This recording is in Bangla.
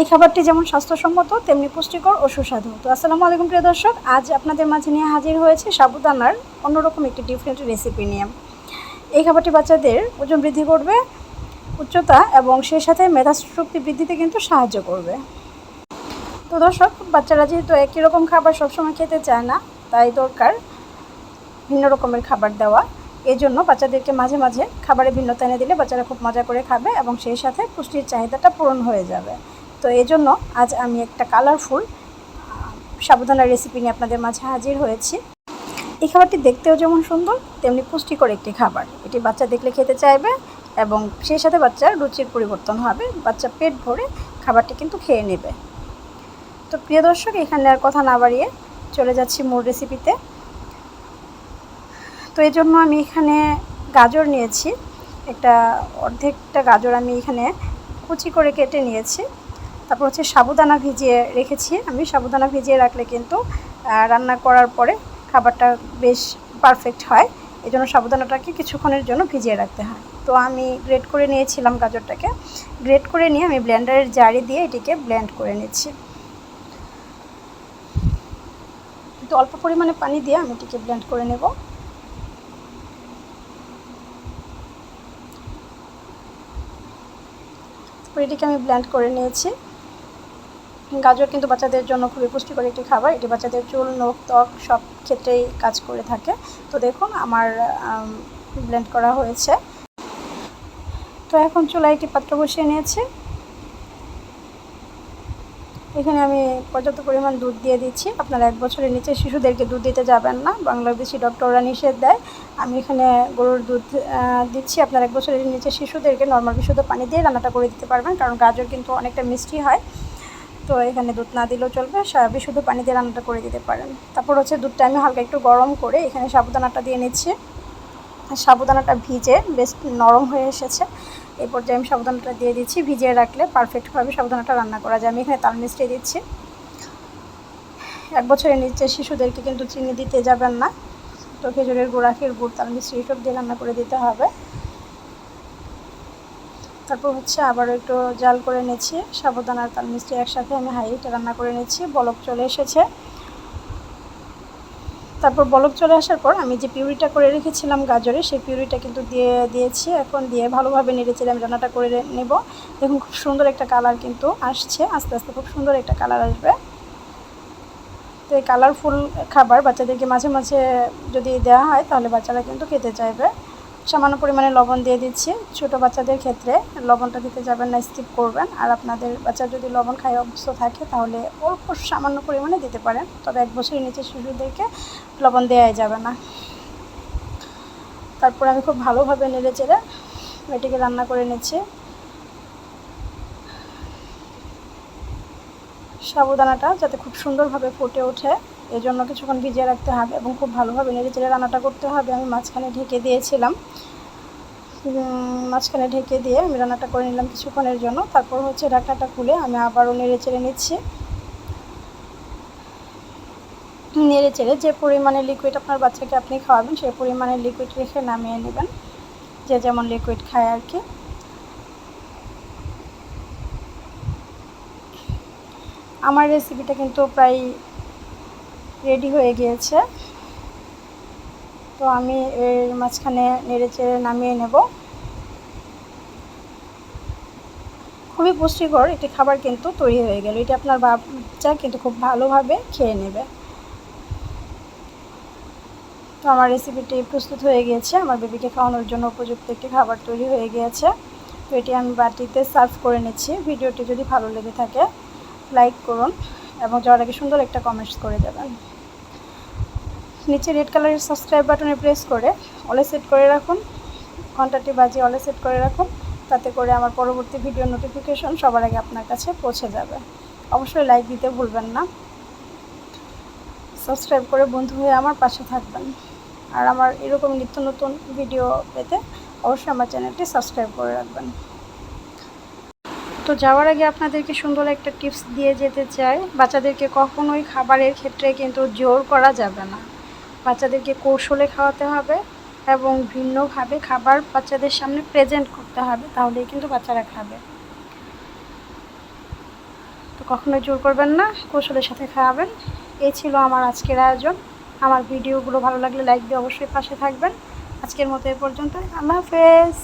এই খাবারটি যেমন স্বাস্থ্যসম্মত, তেমনি পুষ্টিকর ও সুস্বাদু। তো আসসালামু আলাইকুম, প্রিয় দর্শক। আজ আপনাদের মাঝে নিয়ে হাজির হয়েছে সাবুদানার অন্যরকম একটি ডিফারেন্ট রেসিপি নিয়ে। এই খাবারটি বাচ্চাদের ওজন বৃদ্ধি করবে, উচ্চতা এবং সেই সাথে মেধাশক্তি বৃদ্ধিতে কিন্তু সাহায্য করবে। তো দর্শক, বাচ্চারা যেহেতু একই রকম খাবার সবসময় খেতে চায় না, তাই দরকার ভিন্ন রকমের খাবার দেওয়া। এই জন্য বাচ্চাদেরকে মাঝে মাঝে খাবারে ভিন্নতা এনে দিলে বাচ্চারা খুব মজা করে খাবে এবং সেই সাথে পুষ্টির চাহিদাটা পূরণ হয়ে যাবে। তো এই জন্য আজ আমি একটা কালারফুল সাবধানের রেসিপি নিয়ে আপনাদের মাঝে হাজির হয়েছি। এই খাবারটি দেখতেও যেমন সুন্দর, তেমনি পুষ্টিকর একটি খাবার। এটি বাচ্চা দেখলে খেতে চাইবে এবং সেই সাথে বাচ্চার রুচির পরিবর্তন হবে। বাচ্চা পেট ভরে খাবারটি কিন্তু খেয়ে নেবে। তো প্রিয় দর্শক, এখানে আর কথা না বাড়িয়ে চলে যাচ্ছি মূল রেসিপিতে তো এই জন্য আমি এখানে গাজর নিয়েছি। একটা অর্ধেকটা গাজর আমি এখানে কুচি করে কেটে নিয়েছি। তারপর হচ্ছে সাবুদানা ভিজিয়ে রেখেছি আমি। সাবুদানা ভিজিয়ে রাখলে কিন্তু রান্না করার পরে খাবারটা বেশ পারফেক্ট হয়। এই জন্য সাবুদানাটাকে কিছুক্ষণের জন্য ভিজিয়ে রাখতে হয়। তো আমি গ্রেট করে নিয়েছিলাম গাজরটাকে। গ্রেট করে নিয়ে আমি ব্লেন্ডারের জারি দিয়ে এটিকে ব্লেন্ড করে নিচ্ছি। তো অল্প পরিমাণে পানি দিয়ে আমি এটিকে ব্লেন্ড করে নেব। এটিকে আমি ব্লেন্ড করে নিয়েছি। গাজর কিন্তু বাচ্চাদের জন্য খুবই পুষ্টিকর একটি খাবার। এটি বাচ্চাদের চুল, নখ, ত্বক সব ক্ষেত্রেই কাজ করে থাকে। তো দেখুন, আমার ব্লেন্ড করা হয়েছে। তো এখন চুলায় একটি পাত্র বসিয়ে নিয়েছি। এখানে আমি পর্যাপ্ত পরিমাণ দুধ দিয়ে দিচ্ছি। আপনারা এক বছরের নিচে শিশুদেরকে দুধ দিতে যাবেন না। বাংলাদেশি ডক্টররা নিষেধ দেয়। আমি এখানে গরুর দুধ দিচ্ছি। আপনার এক বছরের নিচে শিশুদেরকে নর্মাল বিশুদ্ধ পানি দিয়ে রান্নাটা করে দিতে পারবেন। কারণ গাজর কিন্তু অনেকটা মিষ্টি হয়। তো এখানে দুধ না দিলেও চলবে বিশুদ্ধ পানি দিয়ে রান্নাটা করে দিতে পারেন। তারপর হচ্ছে দুধটা আমি হালকা একটু গরম করে এখানে সাবুদানাটা দিয়ে নিচ্ছি। সাবুদানাটা ভিজে বেশ নরম হয়ে এসেছে। এই পর্যায়ে আমি সাবধানটা দিয়ে দিচ্ছি, ভিজিয়ে রাখলে পারফেক্টভাবে সাবধানটা রান্না করা যায়। আমি এখানে তাল মিষ্টি দিচ্ছি। এক বছরের নিচে শিশুদেরকে কিন্তু চিনি দিতে যাবেন না। তো খেজুরের গুঁড়া খের গুড়, তাল মিষ্টি এসব দিয়ে রান্না করে দিতে হবে। তারপর হচ্ছে আবারও একটু জাল করে নিচ্ছি। সাবধান আর তাল মিষ্টি একসাথে আমি হাইটে রান্না করে নিচ্ছি। বলক চলে এসেছে। তারপর বলক চলে আসার পর আমি যে পিউরিটা করে রেখেছিলাম গাজরে, সেই পিউরিটা কিন্তু দিয়ে দিয়েছি। এখন দিয়ে ভালোভাবে নেড়েচেড়ে আমি রান্নাটা করে নেব। দেখুন খুব সুন্দর একটা কালার কিন্তু আসছে। আস্তে আস্তে খুব সুন্দর একটা কালার আসবে। তো এই কালারফুল খাবার বাচ্চাদেরকে মাঝে মাঝে যদি দেওয়া হয়, তাহলে বাচ্চারা কিন্তু খেতে চাইবে। সামান্য পরিমাণে লবণ দিয়ে দিচ্ছি। ছোট বাচ্চাদের ক্ষেত্রে লবণটা দিতে যাবেন না স্কিপ করবেন। আর আপনাদের বাচ্চা যদি লবণ খায় অভ্যস্ত থাকে, তাহলে অল্প সামান্য পরিমাণে দিতে পারেন। তবে এক বছরের নিচে শিশুদেরকে লবণ দেওয়াই যাবে না। তারপর আমি খুব ভালোভাবে নেড়ে চেড়ে এটিকে রান্না করে নিচ্ছি। সাবুদানাটা যাতে খুব সুন্দরভাবে ফুটে ওঠে। এই জন্য কিছুক্ষণ ভিজিয়ে রাখতে হবে এবং খুব ভালোভাবে নেড়ে চেড়ে রান্নাটা করতে হবে। আমি মাঝখানে ঢেকে দিয়েছিলাম। মাঝখানে ঢেকে দিয়ে আমি রান্নাটা করে নিলাম কিছুক্ষণের জন্য। তারপর হচ্ছে ঢাকনাটা খুলে আমি আবারও নেড়ে চেড়ে নিচ্ছি। নেড়ে চেড়ে যে পরিমাণে লিকুইড আপনার বাচ্চাকে আপনি খাওয়াবেন, সেই পরিমাণে লিকুইড রেখে নামিয়ে নেবেন। যে যেমন লিকুইড খায় আর কি। আমার রেসিপিটা কিন্তু প্রায় রেডি হয়ে গিয়েছে। তো আমি এর মাঝখানে নেড়ে চেড়ে নামিয়ে নেব। খুবই পুষ্টিকর একটি খাবার কিন্তু তৈরি হয়ে গেল। এটি আপনার বাচ্চা কিন্তু খুব ভালোভাবে খেয়ে নেবে। তো আমার রেসিপিটি প্রস্তুত হয়ে গিয়েছে। আমার বেবিকে খাওয়ানোর জন্য উপযুক্ত একটি খাবার তৈরি হয়ে গিয়েছে। তো এটি আমি বাটিতে সার্ভ করে নিচ্ছি। ভিডিওটি যদি ভালো লেগে থাকে লাইক করুন। এবং যাওয়ার আগে সুন্দর একটা কমেন্টস করে দেবেন। নিচে রেড কালারের সাবস্ক্রাইব বাটনে প্রেস করে অলে সেট করে রাখুন। ঘন্টাটি বাজিয়ে অলে সেট করে রাখুন। তাতে করে আমার পরবর্তী ভিডিও নোটিফিকেশন সবার আগে আপনার কাছে পৌঁছে যাবে। অবশ্যই লাইক দিতে ভুলবেন না। সাবস্ক্রাইব করে বন্ধু হয়ে আমার পাশে থাকবেন। আর আমার এরকম নিত্য নতুন ভিডিও পেতে অবশ্যই আমার চ্যানেলটি সাবস্ক্রাইব করে রাখবেন। তো যাওয়ার আগে আপনাদেরকে সুন্দর একটা টিপস দিয়ে যেতে চাই। বাচ্চাদেরকে কখনোই খাবারের ক্ষেত্রে কিন্তু জোর করা যাবে না। বাচ্চাদেরকে কৌশলে খাওয়াতে হবে এবং ভিন্নভাবে খাবার বাচ্চাদের সামনে প্রেজেন্ট করতে হবে, তাহলেই কিন্তু বাচ্চারা খাবে। তো কখনোই জোর করবেন না, কৌশলের সাথে খাওয়াবেন এই ছিল আমার আজকের আয়োজন। আমার ভিডিওগুলো ভালো লাগলে লাইক দিয়ে অবশ্যই পাশে থাকবেন। আজকের মতো এ পর্যন্ত আল্লাহ হাফেজ।